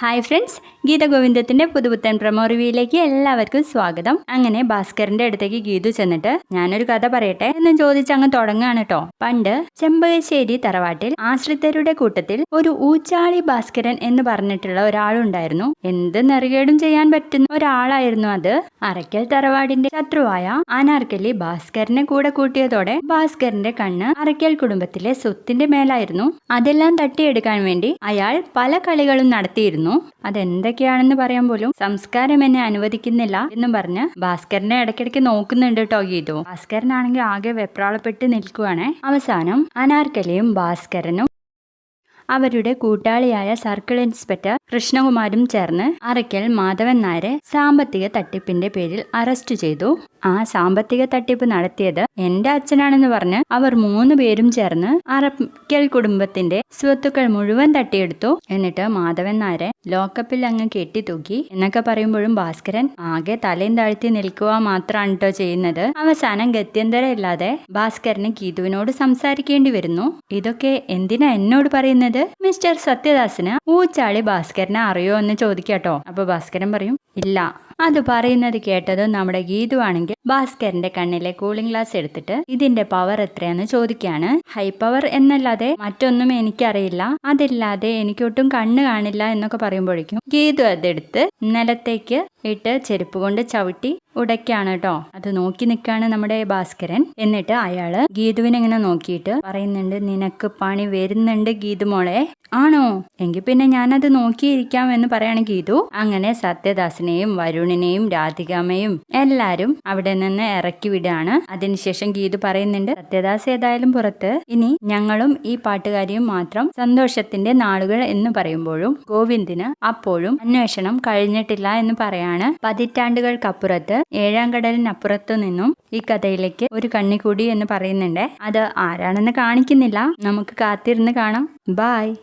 Hi friends Geetha ഗോവിന്ദത്തിന്റെ പുതുപുത്തൻ promo റിവ്യൂയിലേക്ക് എല്ലാവർക്കും സ്വാഗതം. അങ്ങനെ ഭാസ്കറിന്റെ അടുത്തേക്ക് ഗീതു ചെന്നിട്ട് ഞാനൊരു കഥ പറയട്ടെ എന്ന് ചോദിച്ച് അങ്ങ് തുടങ്ങാണ് കേട്ടോ പണ്ട് ചെമ്പകശ്ശേരി തറവാട്ടിൽ ആശ്രിതരുടെ കൂട്ടത്തിൽ ഒരു ഊച്ചാളി ഭാസ്കരൻ എന്ന് പറഞ്ഞിട്ടുള്ള ഒരാളുണ്ടായിരുന്നു. എന്ത് നെറുകേടും ചെയ്യാൻ പറ്റുന്ന ഒരാളായിരുന്നു അത്. അറയ്ക്കൽ തറവാടിന്റെ ശത്രുവായ അനാർക്കലി ഭാസ്കരനെ കൂടെ കൂട്ടിയതോടെ ഭാസ്കരന്റെ കണ്ണ് അറയ്ക്കൽ കുടുംബത്തിലെ സ്വത്തിന്റെ മേലായിരുന്നു. അതെല്ലാം തട്ടിയെടുക്കാൻ വേണ്ടി അയാൾ പല കളികളും നടത്തിയിരുന്നു. അതെന്തൊക്കെയാണെന്ന് പറയാൻ പോലും സംസ്കാരം എന്നെ അനുവദിക്കുന്നില്ല എന്നും പറഞ്ഞ് ഭാസ്കരനെ ഇടയ്ക്കിടയ്ക്ക് നോക്കുന്നുണ്ട് കേട്ടോ ഗീതു. ഭാസ്കരനാണെങ്കിൽ ആകെ വെപ്രാളപ്പെട്ട് നിൽക്കുവാണ്. അവസാനം അനാർക്കലിയും ഭാസ്കരനും അവരുടെ കൂട്ടാളിയായ സർക്കിൾ ഇൻസ്പെക്ടർ കൃഷ്ണകുമാരും ചേർന്ന് അറയ്ക്കൽ മാധവൻ നായരെ സാമ്പത്തിക തട്ടിപ്പിന്റെ പേരിൽ അറസ്റ്റ് ചെയ്തു. ആ സാമ്പത്തിക തട്ടിപ്പ് നടത്തിയത് എന്റെ അച്ഛനാണെന്ന് പറഞ്ഞ് അവർ മൂന്ന് പേരും ചേർന്ന് അറക്കൽ കുടുംബത്തിന്റെ സ്വത്തുക്കൾ മുഴുവൻ തട്ടിയെടുത്തു. എന്നിട്ട് മാധവൻ നായരെ ലോക്കപ്പിൽ അങ്ങ് കെട്ടിത്തൂക്കി എന്നൊക്കെ പറയുമ്പോഴും ഭാസ്കരൻ ആകെ തലയും താഴ്ത്തി നിൽക്കുക മാത്രമാണ് കേട്ടോ ചെയ്യുന്നത്. അവസാനം ഗത്യന്തരം ഇല്ലാതെ ഭാസ്കരന് ഗീതുവിനോട് സംസാരിക്കേണ്ടി വരുന്നു. ഇതൊക്കെ എന്തിനാ എന്നോട് പറയുന്നത്? മിസ്റ്റർ സത്യദാസിന് ഊച്ചാളി ഭാസ്കരനെ അറിയോ എന്ന് ചോദിക്കാട്ടോ. അപ്പൊ ഭാസ്കരൻ പറയും ഇല്ല അത് പറയുന്നത് കേട്ടത് നമ്മുടെ ഗീതു ആണെങ്കിൽ ഭാസ്കരന്റെ കണ്ണിലെ കൂളിംഗ് ഗ്ലാസ് എടുത്തിട്ട് ഇതിന്റെ പവർ എത്രയാണെന്ന് ചോദിക്കുകയാണ്. ഹൈ പവർ എന്നല്ലാതെ മറ്റൊന്നും എനിക്കറിയില്ല. അതില്ലാതെ എനിക്കൊട്ടും കണ്ണ് കാണില്ല എന്നൊക്കെ പറയുമ്പോഴേക്കും ഗീതു അതെടുത്ത് നിലത്തേക്ക് ഇട്ട് ചെരുപ്പ് കൊണ്ട് ചവിട്ടി ഉടയ്ക്കാണ് കേട്ടോ അത് നോക്കി നിൽക്കാണ് നമ്മുടെ ഭാസ്കരൻ. എന്നിട്ട് അയാൾ ഗീതുവിനെ ഇങ്ങനെ നോക്കിയിട്ട് പറയുന്നുണ്ട് നിനക്ക് പണി വരുന്നുണ്ട് ഗീതു മോളെ. ആണോ? എങ്കിൽ പിന്നെ ഞാനത് നോക്കിയിരിക്കാം എന്ന് പറയാണ് ഗീതു. അങ്ങനെ സത്യദാസിനെയും വരുണിനെയും രാധികാമയും എല്ലാരും അവിടെ നിന്ന് ഇറക്കി വിടാണ്. അതിനുശേഷം ഗീതു പറയുന്നുണ്ട് സത്യദാസ് ഏതായാലും പുറത്ത്. ഇനി ഞങ്ങളും ഈ പാട്ടുകാരിയും മാത്രം സന്തോഷത്തിന്റെ നാളുകൾ എന്ന് പറയുമ്പോഴും ഗോവിന്ദിന് അപ്പോഴും അന്വേഷണം കഴിഞ്ഞിട്ടില്ല എന്ന് പറയാണ്. പതിറ്റാണ്ടുകൾക്കപ്പുറത്ത് ഏഴാം കടലിനപ്പുറത്തു നിന്നും ഈ കഥയിലേക്ക് ഒരു കണ്ണി കൂടി എന്ന് പറയുന്നുണ്ട്. അത് ആരാണെന്ന് കാണിക്കുന്നില്ല. നമുക്ക് കാത്തിരുന്ന് കാണാം. ബായ്